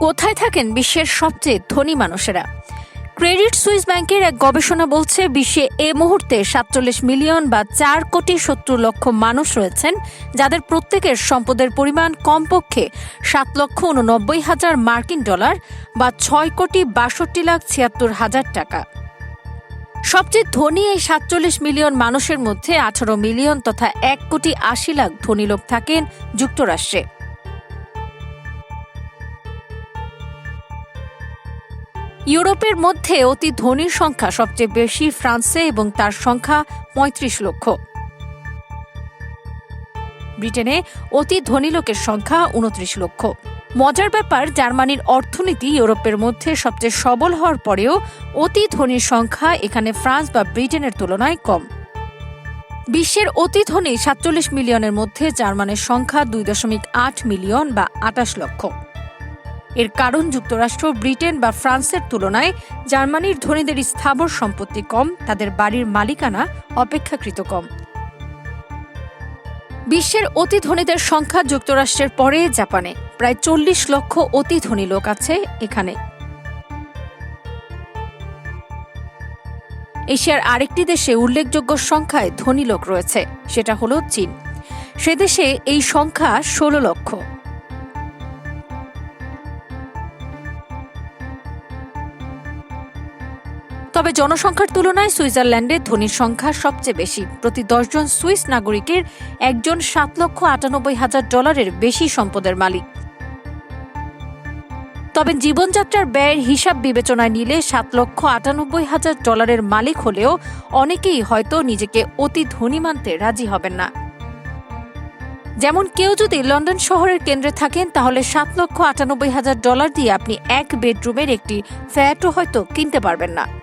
কোথায় থাকেন বিশ্বের সবচেয়ে ধনী মানুষেরা? ক্রেডিট সুইস ব্যাংকের এক গবেষণা বলছে, বিশ্বে এ মুহূর্তে সাতচল্লিশ মিলিয়ন বা চার কোটি সত্তর লক্ষ মানুষ রয়েছেন, যাদের প্রত্যেকের সম্পদের পরিমাণ কমপক্ষে সাত লক্ষ উননব্বই হাজার মার্কিন ডলার বা ছয় কোটি বাষট্টি লাখ ছিয়াত্তর হাজার টাকা। সবচেয়ে ধনী এই সাতচল্লিশ মিলিয়ন মানুষের মধ্যে আঠারো মিলিয়ন তথা এক কোটি আশি লাখ ধনী লোক থাকেন যুক্তরাষ্ট্রে। ইউরোপের মধ্যে অতি ধনীর সংখ্যা সবচেয়ে বেশি ফ্রান্সে এবং তার সংখ্যা পঁয়ত্রিশ লক্ষ। ব্রিটেনে অতি ধনী লোকের সংখ্যা উনত্রিশ লক্ষ। মজার ব্যাপার, জার্মানির অর্থনীতি ইউরোপের মধ্যে সবচেয়ে সবল হওয়ার পরেও অতি ধনীর সংখ্যা এখানে ফ্রান্স বা ব্রিটেনের তুলনায় কম। বিশ্বের অতি ধনী সাতচল্লিশ মিলিয়নের মধ্যে জার্মানের সংখ্যা দুই দশমিক আট মিলিয়ন বা আটাশ লক্ষ। এর কারণ যুক্তরাষ্ট্র, ব্রিটেন বা ফ্রান্সের তুলনায় জার্মানির ধনীদের স্থাবর সম্পত্তি কম, তাদের বাড়ির মালিকানা অপেক্ষাকৃত কম। বিশ্বের অতি ধনীদের সংখ্যা যুক্তরাষ্ট্রের পরে জাপানে। প্রায় চল্লিশ লক্ষ অতি ধনী লোক আছে এখানে। এশিয়ার আরেকটি দেশে উল্লেখযোগ্য সংখ্যায় ধনী লোক রয়েছে, সেটা হলো চীন। সে দেশে এই সংখ্যা ষোলো লক্ষ। তবে জনসংখ্যার তুলনায় সুইজারল্যান্ডে ধনীর সংখ্যা সবচেয়ে বেশি। প্রতি দশজন সুইস নাগরিকের একজন সাত লক্ষ আটানব্বই হাজার ডলারের বেশি সম্পদের মালিক। তবে জীবনযাত্রার ব্যয়ের হিসাব বিবেচনায় নিলে সাত লক্ষ আটানব্বই হাজার ডলারের মালিক হলেও অনেকেই হয়তো নিজেকে অতি ধনী মানতে রাজি হবেন না। যেমন কেউ যদি লন্ডন শহরের কেন্দ্রে থাকেন, তাহলে সাত লক্ষ আটানব্বই হাজার ডলার দিয়ে আপনি এক বেডরুমের একটি ফ্ল্যাটও হয়তো কিনতে পারবেন না।